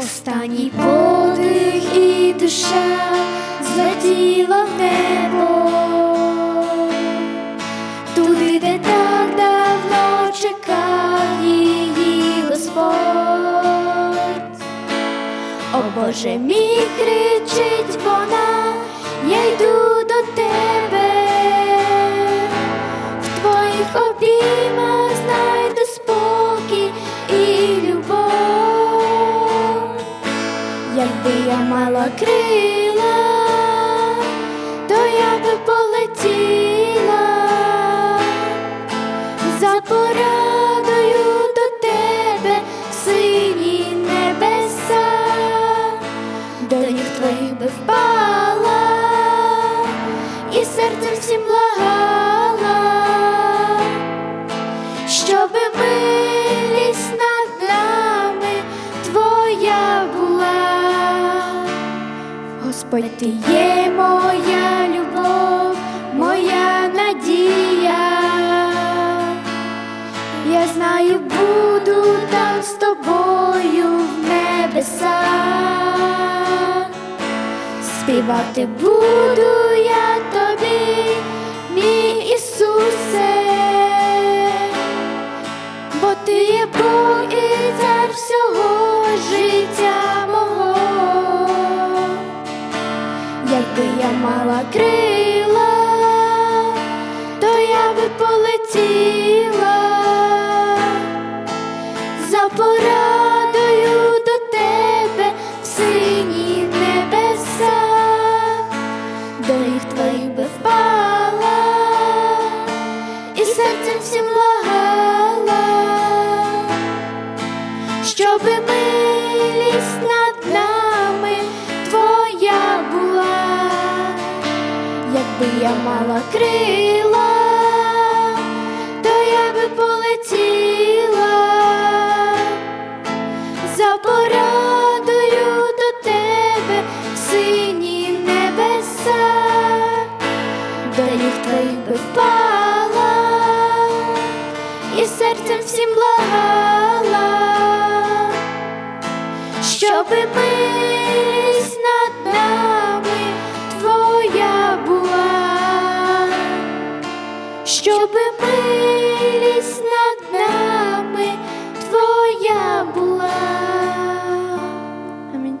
Останній подих і душа злетіла в небо, туди, де так давно чекав її Господь. О Боже мій кричить вона, я йду до тебе, Якби я Господь, ти є моя любов, моя надія. Я знаю, буду там з тобою в небесах. Співати буду я тобі, мій Ісусе, бо ти є Бог і цар всього Якби я мала крила, то я би полетіла. За порадою до тебе в сині небеса, до їх твоїх би впала і серцем всім благала, щоби милість над я мала крила, то я би полетіла. За порадою до тебе в сині небеса, до їх твоїх би впала і серцем всім благала, щоби ми щоби ми.